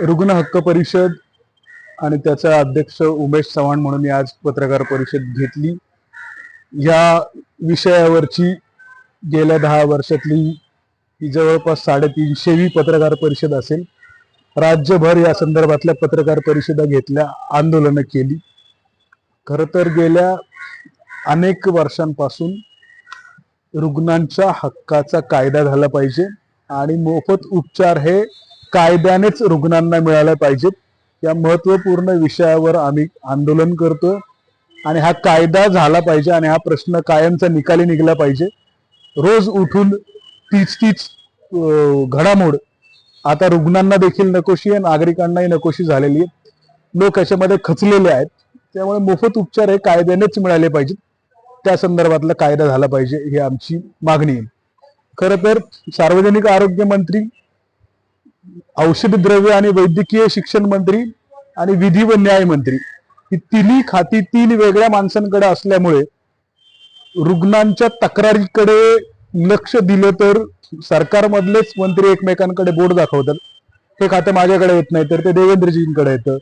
रुग्ण हक्क परिषद आणि त्याचा अध्यक्ष उमेश चव्हाण म्हणून मी आज पत्रकार परिषद घेतली. या विषयावरची गेल्या दहा वर्षातली ही जवळपास साडेतीनशेवी पत्रकार परिषद असेल. राज्यभर या संदर्भातल्या पत्रकार परिषदा घेतल्या आंदोलनं केली. खर तर गेल्या अनेक वर्षांपासून रुग्णांच्या हक्काचा कायदा झाला पाहिजे आणि मोफत उपचार हे कायद्यानेच रुग्णांना मिळाल्या पाहिजेत. या महत्त्वपूर्ण विषयावर आम्ही आंदोलन करतो आणि हा कायदा झाला पाहिजे आणि हा प्रश्न कायमचा निकाली निघला पाहिजे. रोज उठून तीच तीच घडामोड आता रुग्णांना देखील नकोशी आहे नागरिकांनाही नकोशी झालेली आहे. लोक याच्यामध्ये खचलेले आहेत. त्यामुळे मोफत उपचार हे कायद्यानेच मिळाले पाहिजेत. त्या संदर्भातला कायदा झाला पाहिजे ही आमची मागणी आहे. खर तर सार्वजनिक आरोग्य मंत्री औषध द्रव्य आणि वैद्यकीय शिक्षण मंत्री आणि विधी व न्याय मंत्री ही तिन्ही खाती तीन वेगळ्या माणसांकडे असल्यामुळे रुग्णांच्या तक्रारीकडे लक्ष दिलं तर सरकारमधलेच मंत्री एकमेकांकडे बोट दाखवतात. हे खातं माझ्याकडे येत नाही तर ते देवेंद्रजींकडे येतं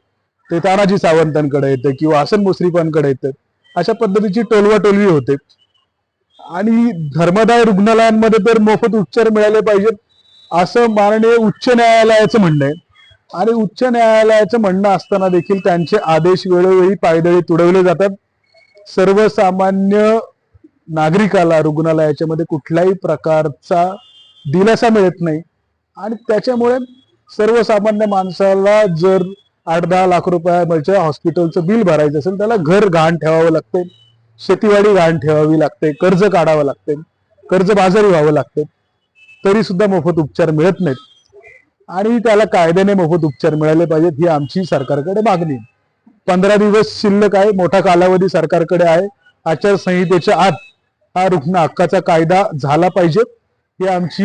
ते तानाजी सावंतांकडे येतं किंवा हसन मुश्रीफांकडे येतं. अशा पद्धतीची टोलवाटोलवी होते. आणि धर्मदाय रुग्णालयांमध्ये तर मोफत उपचार मिळाले पाहिजेत. असं माननीय उच्च न्यायालयाचं म्हणणं आहे. आणि उच्च न्यायालयाचं म्हणणं असताना देखील त्यांचे आदेश वेळोवेळी पायदळी तुडवले जातात. सर्वसामान्य नागरिकाला रुग्णालयाच्या मध्ये कुठल्याही प्रकारचा दिलासा मिळत नाही. आणि त्याच्यामुळे सर्वसामान्य माणसाला जर आठ दहा लाख रुपयाच्या हॉस्पिटलचं बिल भरायचं असेल त्याला घर गहाण ठेवावं लागते शेतीवाडी गहाण ठेवावी लागते कर्ज काढावं लागते कर्ज बाजारी व्हावं लागते तरी सुद्धा मोफत उपचार मिळत नाहीत. आणि त्याला कायद्याने मोफत उपचार मिळाले पाहिजेत ही आमची सरकारकडे मागणी आहे. पंधरा दिवस शिल्लक आहे मोठा कालावधी सरकारकडे आहे. आचारसंहितेच्या आत हा रुग्ण हक्काचा कायदा झाला पाहिजे. ही आमची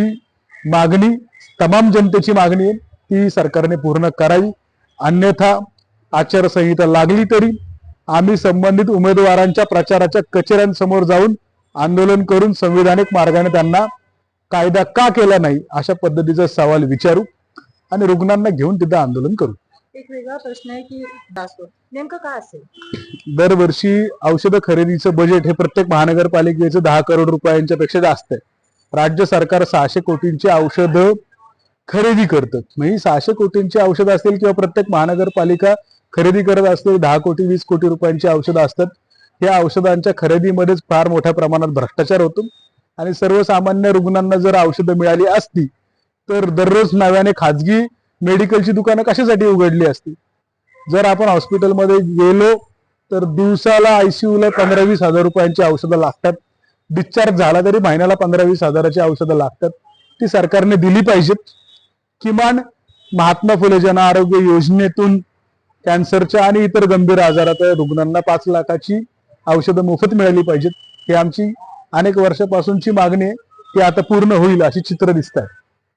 मागणी तमाम जनतेची मागणी आहे. ती सरकारने पूर्ण करावी. अन्यथा आचारसंहिता लागली तरी आम्ही संबंधित उमेदवारांच्या प्रचाराच्या कचेऱ्यांसमोर जाऊन आंदोलन करून संविधानिक मार्गाने त्यांना कायदा का केला नाही अशा पद्धतीचा सवाल विचारू आणि रुग्णांना घेऊन तिथं आंदोलन करू. एक वेगळा प्रश्न आहे की नेमकं काय असेल? दरवर्षी औषध खरेदीचं बजेट हे प्रत्येक महानगरपालिकेचं दहा करोड रुपयांच्या पेक्षा जास्त आहे. राज्य सरकार सहाशे कोटींची औषधं खरेदी करतं. म्हणजे सहाशे कोटींची औषधं असतील किंवा प्रत्येक महानगरपालिका खरेदी करत असतील दहा कोटी वीस कोटी रुपयांची औषधं असतात. या औषधांच्या खरेदीमध्येच फार मोठ्या प्रमाणात भ्रष्टाचार होतो. आणि सर्वसामान्य रुग्णांना जर औषधं मिळाली असती तर दररोज नव्याने खाजगी मेडिकलची दुकानं कशासाठी उघडली असती? जर आपण हॉस्पिटलमध्ये गेलो तर दिवसाला आयसीयू ला पंधरा वीस हजार रुपयांची औषधं लागतात. डिस्चार्ज झाला तरी महिन्याला पंधरा वीस हजाराची औषधं लागतात. ती सरकारने दिली पाहिजेत. किमान महात्मा फुले जन आरोग्य योजनेतून कॅन्सरच्या आणि इतर गंभीर आजारात रुग्णांना पाच लाखाची औषधं मोफत मिळाली पाहिजेत. हे आमची अनेक वर्षापासूनची मागणी आहे ती आता पूर्ण होईल अशी चित्र दिसत आहे